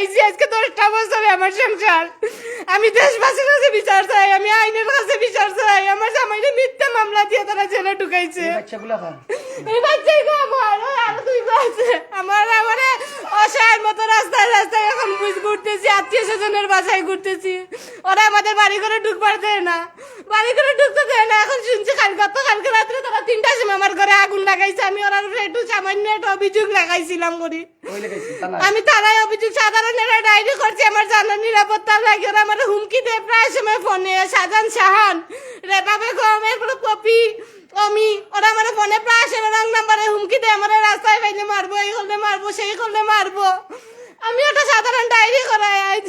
আইছি আজকে দশটা বছরে আমার সংসার। আমি দেশবাসীর কাছে বিচার চাই আমি আইনের কাছে বিচার চাই। আমার জামাইরে মিথ্যা মামলা দিয়ে তারা জেলে ঢুকাইছে। এই বাচ্চাই গো আমার আরও দুই আছে। আমার আমার অসহায়ের মতো রাস্তায় রাস্তায় এখন ঘুরতেছি আত্মীয় স্বজনের বাসায় ঘুরতেছি। ওরা আমাদের বাড়ি করে ঢুকবার দেয় না। বাড়ি করে ঢুকতে দেয় না। এখন শুনছি কাল গত কালকে রাত্রে তারা তিনটার সময় আমার ঘরে আগুন লাগাইছে। আমি ওরা একটু সামান্য একটা অভিযোগ লাগাইছিলাম করি আমি থানায় অভিযোগ সাধারণ ডায়েরি করছি। আমার জানার নিরাপত্তা লাগে ওরা আমার হুমকি দেয়। প্রায় সময় ফোনে। সাজান সাহান রেবা বেগম এরপরে পপি অমি। ওরা আমার ফোনে প্রায় সময় রং নাম্বারে হুমকি দেয়। আমার রাস্তায় পাইলে মারবো এই করলে মারবো সেই করলে মারবো। আমি একটা সাধারণ ডায়েরি করাই আজ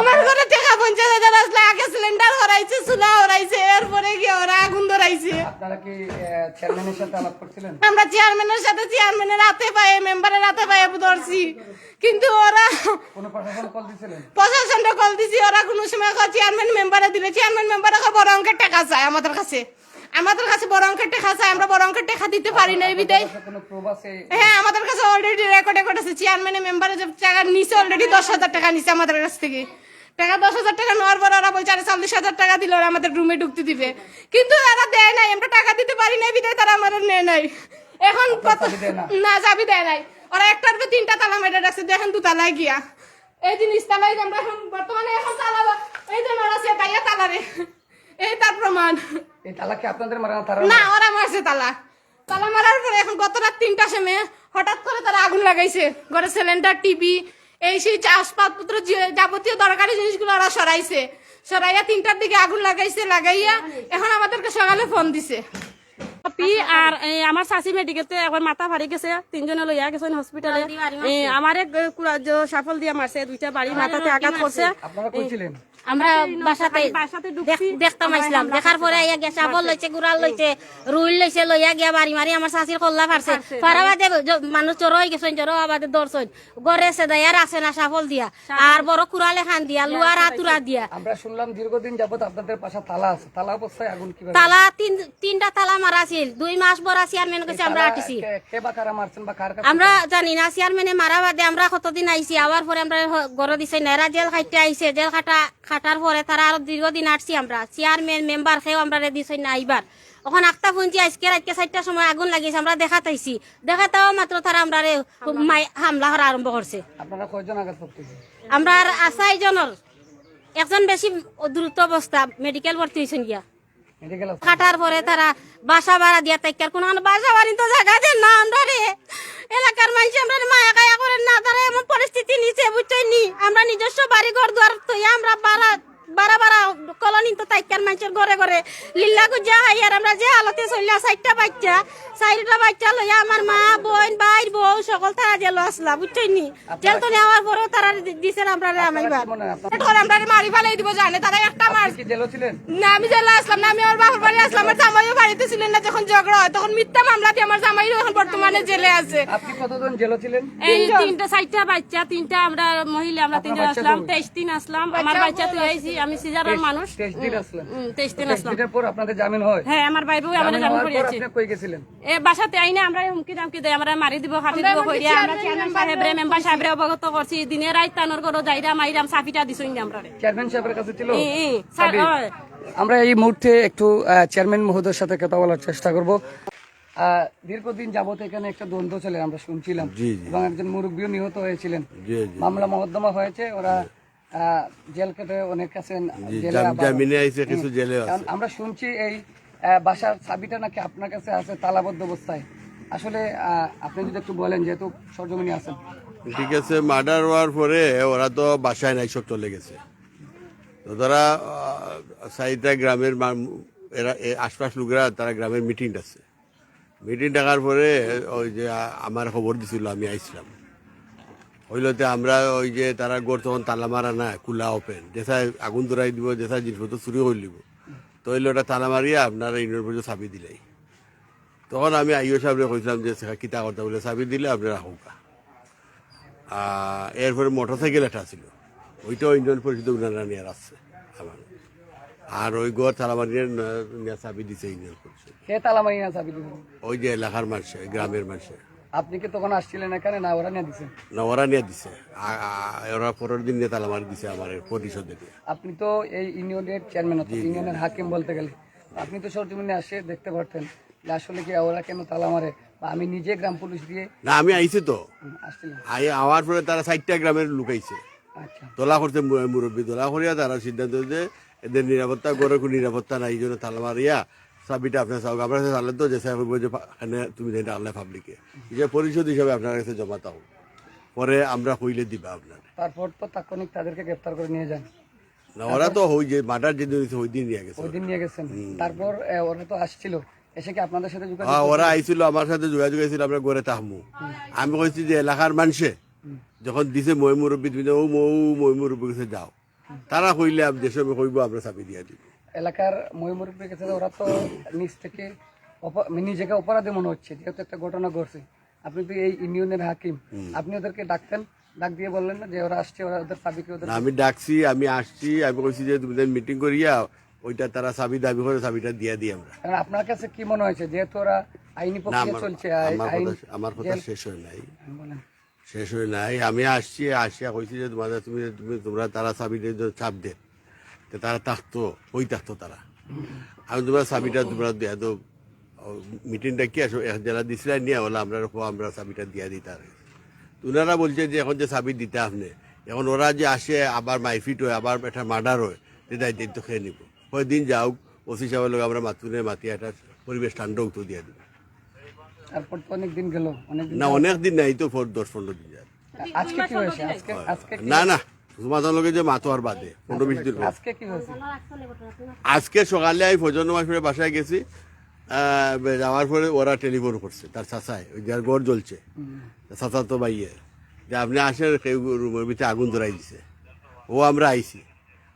আমার ঘরে টাকা পঞ্চাশ হাজার আসলে আগে সিলিন্ডার হরাইছে চুলা হরাইছে এরপরে গিয়ে ওরা আগুন ধরাইছে? আপনারা কি চেয়ারম্যানের সাথে আলাপ করছিলেন? আমরা চেয়ারম্যানের সাথে চেয়ারম্যানের হাতে পায়ে মেম্বারের হাতে পায়ে ধরছি। কিন্তু ওরা কোনো প্রশাসন কল দিছিলেন? প্রশাসনটা কল দিছি ওরা কোনো সময় চেয়ারম্যান মেম্বারে দিলে চেয়ারম্যান মেম্বারে বড় অঙ্কের টাকা চায় আমাদের কাছে। আমাদের কাছে বড় অঙ্কের টাকা চায় আমরা বড় অঙ্কের টাকা দিতে পারি না এই বিদায়। আছে? হ্যাঁ আমাদের কাছে অলরেডি রেকর্ড রেকর্ড আছে। চেয়ারম্যানের মেম্বারে যে টাকা নিছে অলরেডি দশ হাজার টাকা নিছে আমাদের কাছ থেকে। টাকা দশ হাজার টাকা নেওয়ার পর ওরা বলছে আরে চল্লিশ হাজার টাকা দিলে ওরা আমাদের রুমে ঢুকতে দিবে। কিন্তু তারা দেয় নাই আমরা টাকা দিতে পারি নাই বিদায় তারা আমাদের নেয় নাই। এখন কত না? যাবি দেয় নাই। ওরা একটার পর তিনটা তালা মেরে রাখছে দেখেন দু তালায় গিয়া। এই জিনিস তালায় আমরা এখন বর্তমানে এখন তালা এই যে নড়াছে তাইয়া তালারে। এই তার প্রমাণ। এই তালা আপনাদের মারা তারা না ওরা মারছে তালা। তালা মারার পরে এখন গত রাত তিনটা সময় হঠাৎ করে তারা আগুন লাগাইছে। ঘরে সিলিন্ডার টিভি এই সেই আসবাবপত্র যাবতীয় দরকারি জিনিসগুলো ওরা সরাইছে। সরাইয়া তিনটার দিকে আগুন লাগাইছে লাগাইয়া এখন আমাদেরকে সকালে ফোন দিছে। পি আর আমার শাশি মেডিকেলতে একবার মাথা ফাড়ি গেছে তিনজনে লইয়া গেছেন হসপিটালে আমার সাফল দিয়া মারছে দুইটা বাড়ি মাথাতে আঘাত করছে। আপনারা কইছিলেন আমরা বাসাতে বাসাতে ঢুকছি দেখ- দেখতাম আইসলাম দেখার পরে আইয়া গিয়া চাবল লইছে গুড়াল লইছে রুইল লইছে লইয়া গিয়া বাড়ি মারি আমার শাশির কল্লা ফারছে ফারাবাদে জ- মানুষ জড়ো হয়ে গেছেন জড়ো আবাদে দর্শন। গড়ে সেদাইয়ার আছে না সাফল দিয়া। আর বড় কুড়ালে খান দিয়া লুয়ার হাতুরা দিয়া। আমরা শুনলাম দীর্ঘদিন যাবত আপনাদের পাশে তালা আছে। তালা অবস্থায় আগুন কীভাবে? তালা তিন তিনটা তালা মারা ছিল। দুই মাস বড় চেয়ারম্যান কাছে আমরা আটিছি। কে- কে আমরা জানি না চেয়ারম্যানে মারা বাদে আমরা কতদিন আইছি আবার পরে আমরা গড় দিছে নেরা জেল খাইতে আইছে জেল খাটা খাটার পরে তারা আরও দীর্ঘদিন আসছি আমরা। চেয়ারম্যান মেম্বার খেয়েও আমরা দিছে না আইবার ওখান আটটা পুঞ্জি আজকে রাতকে চারটার সময় আগুন লাগিয়েছে আমরা দেখাতাইছি। দেখাতাও মাত্র তারা আমরা হামলা করা আরম্ভ করছে। আমরা আর আশাই জনের একজন বেশি দ্রুত অবস্থা মেডিকেল ভর্তি হয়েছেন গিয়া। কাটার পরে তারা বাসা ভাড়া দিয়া তাইকার কোন বাসা বাড়ি তো জায়গা দেন না আমরা রে। এলাকার মানুষ আমরা মায়া কায়া করেন না তারা এমন পরিস্থিতি নিচে বুঝছই নি আমরা নিজস্ব বাড়ি ঘর দুয়ার আমরা বাড়া বারা বারা কলোনি তো তাইকার মানুষের ঘরে ঘরে? লিল্লা গুজা হাই আর আমরা যে আলোতে চলিয়া চারটা বাচ্চা চারটা বাচ্চা লইয়া আমার মা বোন ভাই বউ সকল তারা জেল আসলা বুঝছইনি জেল তো নেওয়ার পরেও তারা দিছে আমরা রে আমাইবার এখন আমরা মারি ফেলাই দিব জানে তারা একটা মার না আমি জেলা আসলাম না আমি আমার বাবার বাড়ি আসলাম আমার জামাইও বাড়িতে ছিলেন না যখন ঝগড়া হয় তখন মিথ্যা মামলা দিয়ে আমার জামাইও এখন বর্তমানে জেলে আছে। আপনি কতজন জেলও ছিলেন? এই তিনটা চারটা বাচ্চা তিনটা আমরা মহিলা আমরা তিনজন আসলাম তেইশ দিন আসলাম আমার বাচ্চা তুই আইছি আমি সিজারের মানুষ। তেইশ দিন আসলেন। তেইশ দিন আসলাম। পর আপনাদের জামিন হয়। হ্যাঁ আমার ভাই বউ আমরা জামিন কই গেছিলেন? এ বাসাতে আইনা আমরা হুমকি দেয় আমরা মারি দিব খাটি দিব কইরা আমরা চেয়ারম্যান সাহেবরে মেম্বার সাহেবরে অবগত করছি। দিনে রাত তানোর করো যাইরা মাইরাম সাফিটা দিছই না আমরা চেয়ারম্যান সাহেবের কাছে ছিল? স্যার, আমরা এই মুহূর্তে একটু চেয়ারম্যান মহোদয়ের সাথে কথা বলার চেষ্টা করব। আহ, দীর্ঘদিন যাবত এখানে একটা দ্বন্দ্ব চলে আমরা শুনছিলাম। এবং একজন মুরব্বীও নিহত হয়েছিলেন। মামলা মহদ্দমা হয়েছে ওরা জেল কেটে অনেক আছেন জেলে আইছে কিছু জেলে আছে। আমরা শুনছি এই বাসার চাবিটা নাকি আপনার কাছে আছে তালাবদ্ধ অবস্থায়। আসলে আপনি যদি একটু বলেন যেহেতু সরজমিনী আছেন। ঠিক আছে মার্ডার হওয়ার পরে ওরা তো বাসায় নাই সব চলে গেছে। তো তারা সাইটা গ্রামের এরা আশপাশ লোকেরা তারা গ্রামের মিটিং আছে। মিটিং ডাকার পরে ওই যে আমার খবর দিছিল আমি আইছিলাম। হইলতে আমরা ওই যে তারা গড় তখন তালা মারা না খোলা ওপেন যেসা আগুন ধরাই দিব যেসা জিনিসপত্র চুরি করে দিব তো হইল ওটা তালা মারিয়া আপনার ইউনিয়ন পর্যন্ত চাবি দিলাই। তখন আমি আইও সাহেবরে কইছিলাম যে কিতা করতে বলে চাবি দিলে আপনি রাখুকা এরপরে মোটর সাইকেল একটা ছিল ওইটাও ইন্ডিয়ান পরিষদ উনারা নিয়ে আসছে আমার। আর ওই ঘর তালামারির চাবি দিছে ইউনিয়ন পরিষদ ওই যে এলাকার মানুষে গ্রামের মানুষে। আপনি কি তখন আসছিলেন এখানে? না ওরা নিয়ে দিছেন না ওরা নিয়ে দিছে। ওরা পরের দিন নিয়ে তালামারি দিছে আমার পরিষদে। আপনি তো এই ইউনিয়নের চেয়ারম্যান ইউনিয়নের হাকিম বলতে গেলে। আপনি তো সরজমিনে আসে দেখতে পারতেন। যে আসলে কি ওরা কেন তালা মারে বা আমি নিজে গ্রাম পুলিশ দিয়ে না আমি আইছি তো। আসছিলাম। আই আওয়ার পরে তারা চারটা গ্রামের লুকাইছে আচ্ছা। তোলা করতে মু- মুরব্বী তোলা করিয়া তারা সিদ্ধান্ত যে এদের নিরাপত্তা করে কোনো নিরাপত্তা নাই এই জন্য তালা মারিয়া চাবিটা আপনার আপনার কাছে তো যে স্যার যে তুমি এটা আল্লাহ পাবলিকে যে পরিষদ হিসাবে আপনার কাছে জমা তাও পরে আমরা কইলে দিবা আপনার তারপর তো তাৎক্ষণিক তাদেরকে গ্রেপ্তার করে নিয়ে যান। না ওরা তো ওই যে মার্ডার যেদিন হয়েছে ওই দিন নিয়ে গেছে ওই দিন নিয়ে গেছেন। তারপর ওরা তো আসছিল। এসে কি আপনাদের সাথে যোগাযোগ হ্যাঁ, ওরা আইছিল আমার সাথে যোগাযোগ হয়েছিল আমরা গড়ে তাহমু। আমি কইছি যে এলাকার মানুষে যখন দিছে মই মুরব্বী তুমি ও মৌ মই মুরব্বী যাও। তারা কইলে যে কইব আমরা চাবি দিয়া দিব। এলাকার ময়মুরব্বীর কাছে ওরা তো নিজ থেকে নিজেকে অপরাধী মনে হচ্ছে যেহেতু একটা ঘটনা ঘটছে। আপনি তো এই ইউনিয়নের হাকিম। আপনি ওদেরকে ডাকতেন ডাক দিয়ে বললেন না যে ওরা আসছে ওরা ওদের চাবিকে ওদের আমি ডাকছি আমি আসছি আমি কইছি যে তুমি মিটিং করিয়া ওইটা তারা চাবি দাবি করে চাবিটা দিয়ে দিই আমরা। কারণ আপনার কাছে কি মনে হয়েছে? যেহেতু ওরা আইনি প্রক্রিয়া চলছে আমার কথা শেষ হয় নাই। শেষ হয় নাই আমি আসছি আসিয়া কইছি যে তোমাদের তুমি তুমি তোমরা তারা চাবি দিয়ে চাপ দে তো তারা থাকতো ওই থাকতো তারা। আমি তোমার চাবিটা তোমরা দেয়া তো মিটিংটা কি আসো এক জেলা দিছিলা নিয়ে হলো আমরা আমরা চাবিটা দিয়া দিই তার। ওনারা বলছে যে এখন যে চাবি দিতে আপনি এখন ওরা যে আসে আবার মাইফিট হয় আবার একটা মার্ডার হয় যে দায় দায়িত্ব খেয়ে নিব। কয়েকদিন যাওক ওসি সাহেবের লোক আমরা মাতুনে মাতি একটা পরিবেশ ঠান্ডা উত্তর দিয়ে দিব। তারপর তো অনেক দিন গেল অনেক না অনেক দিন নাই তো দশ পনেরো দিন যায় আজকে কি হয়েছে? আজকে আজকে না না লোকে যে মাতো আর বাদে পনেরো বিশ দিন আজকে সকালে আমি ফজর নামাজ পড়ে বাসায় গেছি যাওয়ার পরে ওরা টেলিফোন করছে তার চাচায় যার জ্বলছে। চাচা তো বাইয়ে যে আপনি আসেন রুমের ভিতরে আগুন ধরাই দিছে। ও আমরা আইছি।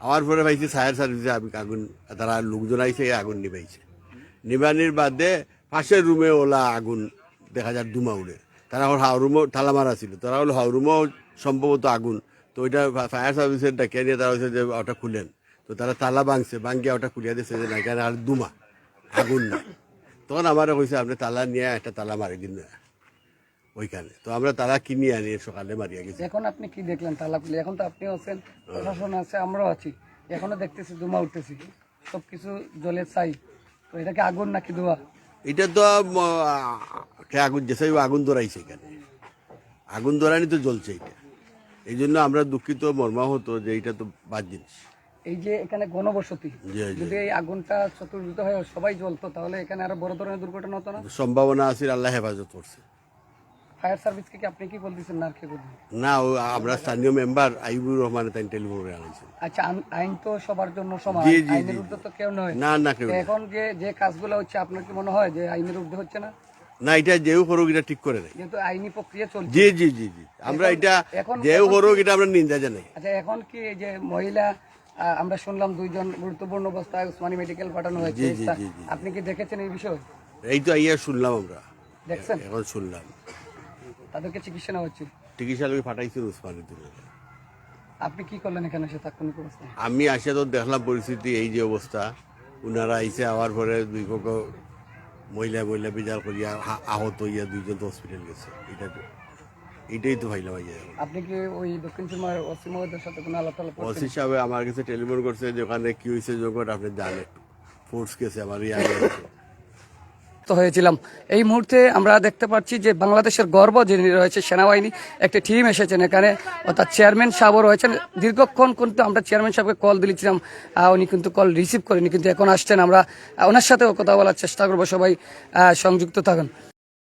আমার পরে পাইছি ফায়ার সার্ভিসে আমি আগুন তারা লোকজন আইছে আগুন নিবাইছে নিবানির বাদে পাশের রুমে ওলা আগুন দেখা যায় দুমা উড়ে। তারা ওর হাউরুমও তালা মারা ছিল। তারা হলো হাউরুমও সম্ভবত আগুন তো ওইটা ফায়ার সার্ভিসের ডাকিয়ে নিয়ে তারা হচ্ছে যে ওটা খুলেন। তো তারা তালা ভাঙছে ভাঙ্গিয়া ওটা খুলিয়া দিচ্ছে যে না কেন আর দুমা আগুন নাই। তখন আমারও কইছে আপনি তালা নিয়ে একটা তালা মারি দিন না ওইখানে। তো আমরা তালা কিনে আনি সকালে মারিয়া গেছি। এখন আপনি কি দেখলেন তালা খুলে? এখন তো আপনিও আছেন প্রশাসন আছে আমরাও আছি। এখনও দেখতেছি ধুমা উঠতেছি। সব কিছু জলে চাই তো এটা কি আগুন নাকি ধোয়া? এটা তো আগুন যেসে আগুন ধরাইছে এখানে। আগুন ধরানি তো জ্বলছে এটা। এই জন্য আমরা দুঃখিত মর্মাহত যে এটা তো বাদ জিনিস। এই যে এখানে গণবসতি। যদি এই আগুনটা চতুর্ভুত হয়ে সবাই জ্বলতো তাহলে এখানে আরও বড় ধরনের দুর্ঘটনা হতো না? সম্ভাবনা আছে আল্লাহ হেফাজত করছে। ফায়ার সার্ভিসকে কি আপনি কি বলতেছেন না কে না আমরা স্থানীয় মেম্বার আইবুর রহমান তাই টেলিফোন করে আচ্ছা আইন- তো সবার জন্য সমান আইনের। ঊর্ধ্বে তো কেউ নয়। না না কেউ এখন যে যে কাজগুলো হচ্ছে আপনার কি মনে হয় যে আইনের ঊর্ধ্বে হচ্ছে না? না এটা যেও করুক এটা ঠিক করে নাই যেহেতু আইনি প্রক্রিয়া চলছে। জি জি জি জি। আমরা এটা এখন- যেও এখন এটা আমরা নিন্দা জানাই। আচ্ছা এখন কি এই যে মহিলা আমরা শুনলাম দুইজন গুরুত্বপূর্ণ অবস্থায় উসমানী মেডিকেল পাঠানো হয়েছে। জি, জি, জি, জি। আপনি কি দেখেছেন এই বিষয়? এই তো আইয়া শুনলাম আমরা। দেখছেন? এখন শুনলাম। তাদেরকে চিকিৎসা নেওয়া হচ্ছে। চিকিৎসা লোক পাঠাইছিল উসমানের দিনে আপনি কি করলেন এখানে সে তাৎক্ষণিক অবস্থায় আমি আসে তো দেখলাম পরিস্থিতি এই যে অবস্থা। উনারা আইসে আওয়ার পরে দুই পক্ষ মহিলা মহিলা বিচার করিয়া আহত হইয়া দুইজন তো হসপিটাল গেছে। এটা এটাই এইটাই তো ভাইলা ভাই আপনি কি ওই দক্ষিণ সীমার অসীম মহোদয়ের সাথে কোনো আলাপ আলাপ ওসি সাহেব আমার কাছে টেলিফোন করছে যে ওখানে কি হয়েছে যোগ আপনি জানেন। ফোর্স গেছে আমার ইয়া হয়েছিলাম। এই মুহূর্তে আমরা দেখতে পাচ্ছি যে বাংলাদেশের গর্ব যিনি রয়েছে সেনাবাহিনী, একটি টিম এসেছেন এখানে। অর্থাৎ চেয়ারম্যান সাহেবও রয়েছেন। দীর্ঘক্ষণ কিন্তু আমরা চেয়ারম্যান সাহেবকে কল দিয়েছিলাম। উনি কিন্তু কল রিসিভ করেনি কিন্তু এখন আসছেন। আমরা ওনার সাথেও কথা বলার চেষ্টা করব। সবাই সংযুক্ত থাকুন।